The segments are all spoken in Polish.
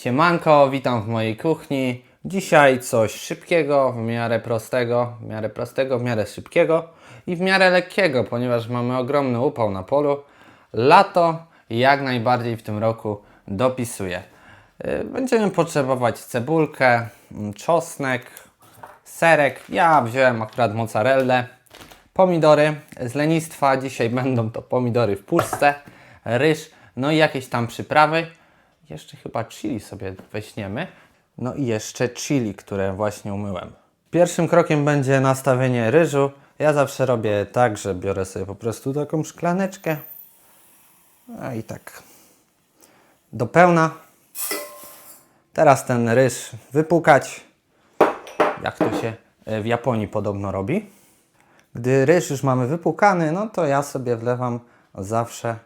Siemanko, witam w mojej kuchni. Dzisiaj coś szybkiego, w miarę prostego, w miarę prostego, w miarę szybkiego i w miarę lekkiego, ponieważ mamy ogromny upał na polu. Lato jak najbardziej w tym roku dopisuje. Y, Będziemy potrzebować cebulkę, mm, czosnek, serek. Ja wziąłem akurat mozzarellę, pomidory. Z lenistwa dzisiaj będą to pomidory w puszce, ryż, no i jakieś tam przyprawy. Jeszcze chyba chili sobie weźmiemy. No i jeszcze chili, które właśnie umyłem. Pierwszym krokiem będzie nastawienie ryżu. Ja zawsze robię tak, że biorę sobie po prostu taką szklaneczkę. A i tak do pełna. Teraz ten ryż wypukać, jak to się e, w Japonii podobno robi. Gdy ryż już mamy wypukany, no to ja sobie wlewam zawsze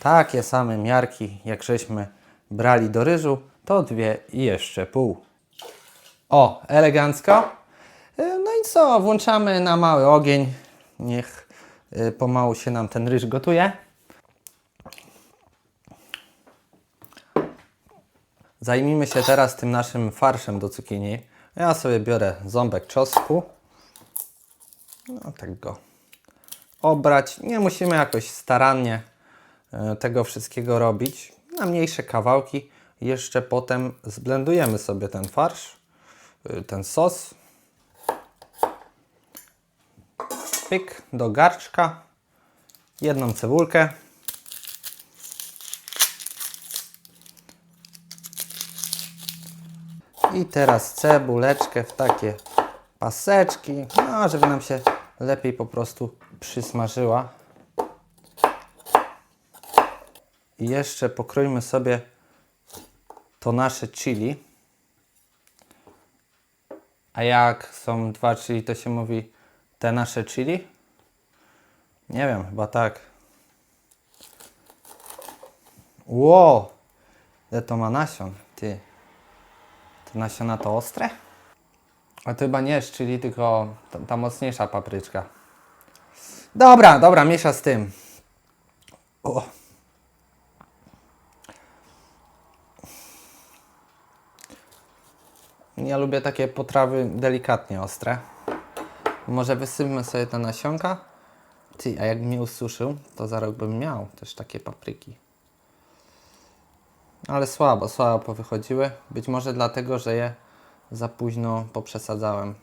takie same miarki, jak żeśmy brali do ryżu, to dwie i jeszcze pół. O, elegancko. E, No i co, włączamy na mały ogień. Niech e, pomału się nam ten ryż gotuje. Zajmijmy się teraz tym naszym farszem do cukinii. Ja sobie biorę ząbek czosnku. No tak go obrać. Nie musimy jakoś starannie e, tego wszystkiego robić. Na mniejsze kawałki. Jeszcze potem zblendujemy sobie ten farsz, e, ten sos. Pyk do garczka. Jedną cebulkę. I teraz cebuleczkę w takie paseczki, no, żeby nam się lepiej po prostu przysmażyła. I jeszcze pokrójmy sobie to nasze chili. A jak są dwa chili, to się mówi te nasze chili? Nie wiem, chyba tak. Ło! Ile to ma nasion, ty. Te nasiona to ostre? A to chyba nie jest chili, tylko ta, ta mocniejsza papryczka. Dobra, dobra, miesza z tym. O. Ja lubię takie potrawy delikatnie ostre. Może wysypmy sobie te nasionka. Ty, a jakbym je ususzył, to za rok bym miał też takie papryki. Ale słabo, słabo powychodziły. Być może dlatego, że je za późno poprzesadzałem.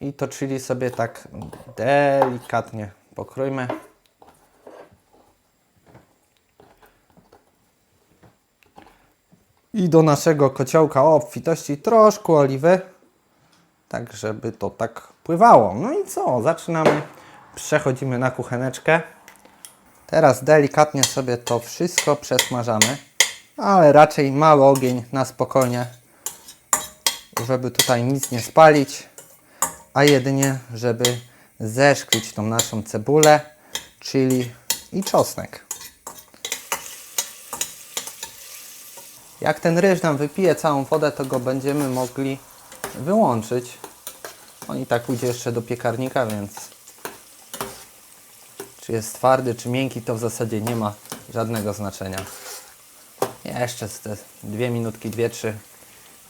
I to chili sobie tak delikatnie pokrójmy. I do naszego kociołka o obfitości troszkę oliwy, tak żeby to tak pływało. No i co? Zaczynamy. Przechodzimy na kucheneczkę. Teraz delikatnie sobie to wszystko przesmażamy, ale raczej mały ogień na spokojnie, żeby tutaj nic nie spalić, a jedynie, żeby zeszklić tą naszą cebulę, chili i czosnek. Jak ten ryż nam wypije całą wodę, to go będziemy mogli wyłączyć. On i tak pójdzie jeszcze do piekarnika, więc czy jest twardy, czy miękki, to w zasadzie nie ma żadnego znaczenia. Jeszcze te dwie minutki, dwie, trzy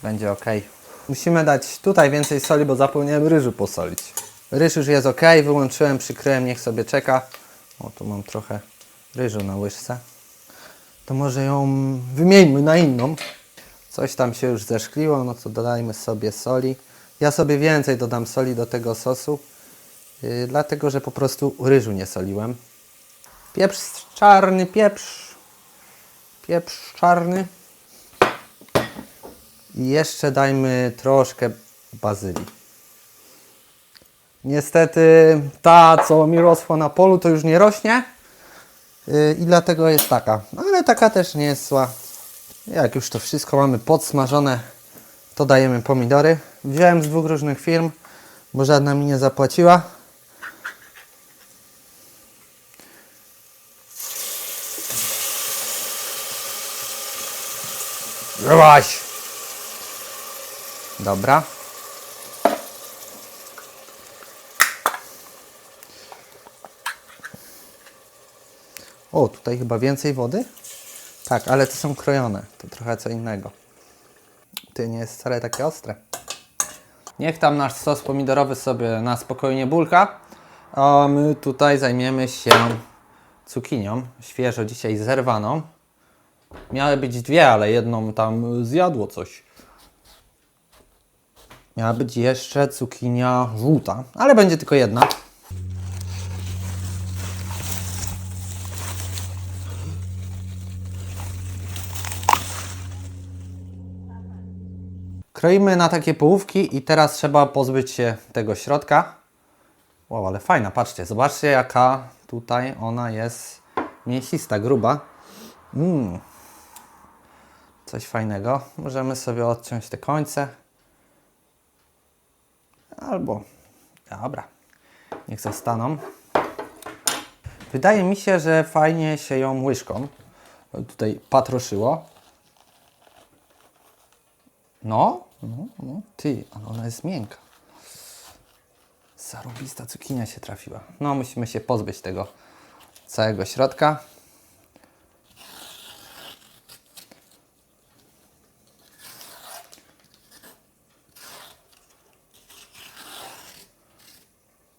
będzie ok. Musimy dać tutaj więcej soli, bo zapomniałem ryżu posolić. Ryż już jest ok, wyłączyłem, przykryłem, niech sobie czeka. O, tu mam trochę ryżu na łyżce. To może ją wymieńmy na inną. Coś tam się już zeszkliło, no to dodajmy sobie soli. Ja sobie więcej dodam soli do tego sosu, yy, dlatego że po prostu ryżu nie soliłem. Pieprz czarny, pieprz. Pieprz czarny. I jeszcze dajmy troszkę bazylii. Niestety ta, co mi rosła na polu, to już nie rośnie. Yy, I dlatego jest taka. Ale taka też nie jest zła. Jak już to wszystko mamy podsmażone, to dajemy pomidory. Wziąłem z dwóch różnych firm, bo żadna mi nie zapłaciła. Byłaś! Dobra. O, tutaj chyba więcej wody. Tak, ale to są krojone. To trochę co innego. Ty nie jest wcale takie ostre. Niech tam nasz sos pomidorowy sobie na spokojnie bulka. A my tutaj zajmiemy się cukinią. Świeżo dzisiaj zerwaną. Miały być dwie, ale jedną tam zjadło coś. Miała być jeszcze cukinia żółta, ale będzie tylko jedna. Kroimy na takie połówki i teraz trzeba pozbyć się tego środka. Wow, ale fajna, patrzcie, zobaczcie jaka tutaj ona jest mięsista, gruba. Mm. Coś fajnego. Możemy sobie odciąć te końce. Albo, dobra, niech zostaną. Wydaje mi się, że fajnie się ją łyżką tutaj patroszyło. No, no, no, ty, ale ona jest miękka. Zarobista cukinia się trafiła. No, musimy się pozbyć tego całego środka.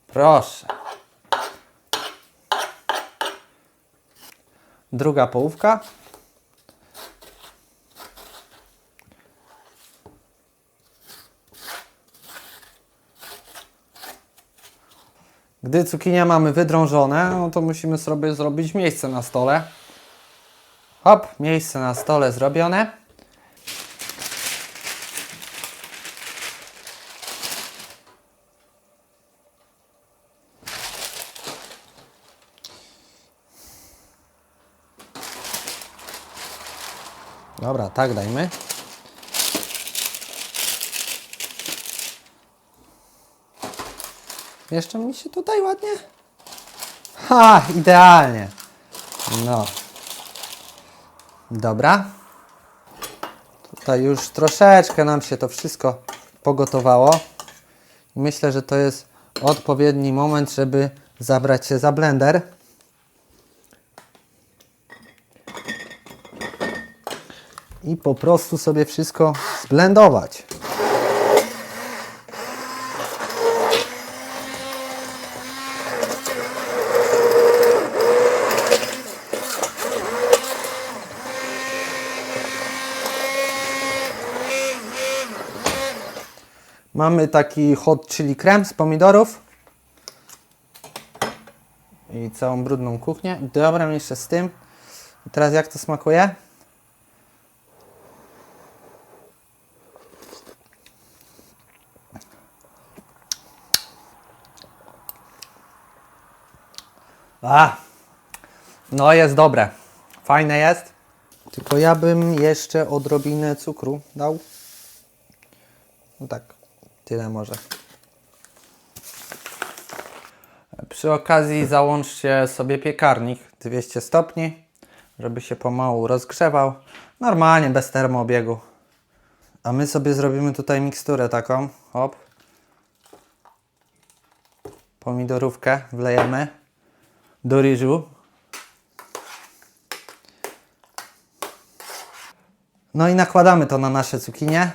Proszę. Druga połówka. Gdy cukinie mamy wydrążone, no to musimy sobie zrobić miejsce na stole. Hop, miejsce na stole zrobione. Dobra, tak dajmy. Jeszcze mi się tutaj ładnie. Ha, idealnie. No. Dobra. Tutaj już troszeczkę nam się to wszystko pogotowało. Myślę, że to jest odpowiedni moment, żeby zabrać się za blender. I po prostu sobie wszystko zblendować. Mamy taki hot chili krem z pomidorów. I całą brudną kuchnię. Dobra, jeszcze z tym. I teraz jak to smakuje? A, no jest dobre. Fajne jest. Tylko ja bym jeszcze odrobinę cukru dał. No tak, tyle może. Przy okazji załączcie sobie piekarnik 200 stopni, żeby się pomału rozgrzewał. Normalnie, bez termoobiegu. A my sobie zrobimy tutaj miksturę taką. Hop. Pomidorówkę wlejemy do ryżu. No i nakładamy to na nasze cukinie.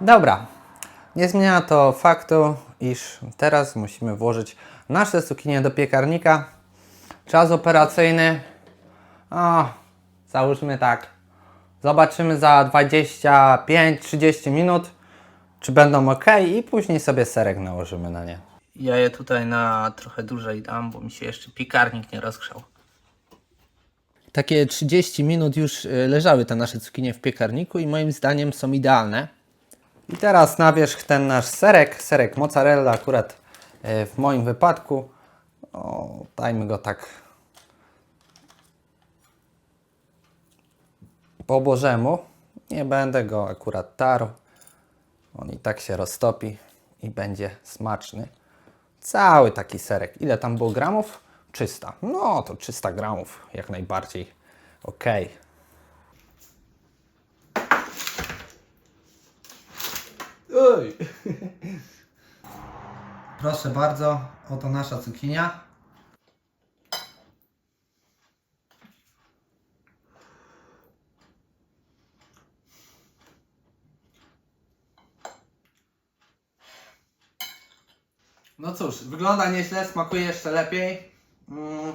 Dobra, nie zmienia to faktu, iż teraz musimy włożyć nasze cukinie do piekarnika. Czas operacyjny, o, załóżmy tak, zobaczymy za 25-30 minut, czy będą ok i później sobie serek nałożymy na nie. Ja je tutaj na trochę dłużej dam, bo mi się jeszcze piekarnik nie rozgrzał. Takie 30 minut już y, leżały te nasze cukinie w piekarniku i moim zdaniem są idealne. I teraz na wierzch ten nasz serek, serek mozzarella akurat y, w moim wypadku. O, dajmy go tak po bożemu. Nie będę go akurat tarł. On i tak się roztopi i będzie smaczny. Cały taki serek. Ile tam było gramów? 300. No to 300 gramów jak najbardziej. Ok. Oj! Proszę bardzo, oto nasza cukinia. No cóż, wygląda nieźle, smakuje jeszcze lepiej. Mm.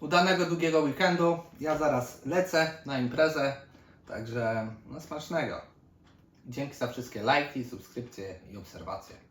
Udanego długiego weekendu. Ja zaraz lecę na imprezę, także no smacznego. Dzięki za wszystkie lajki, subskrypcje i obserwacje.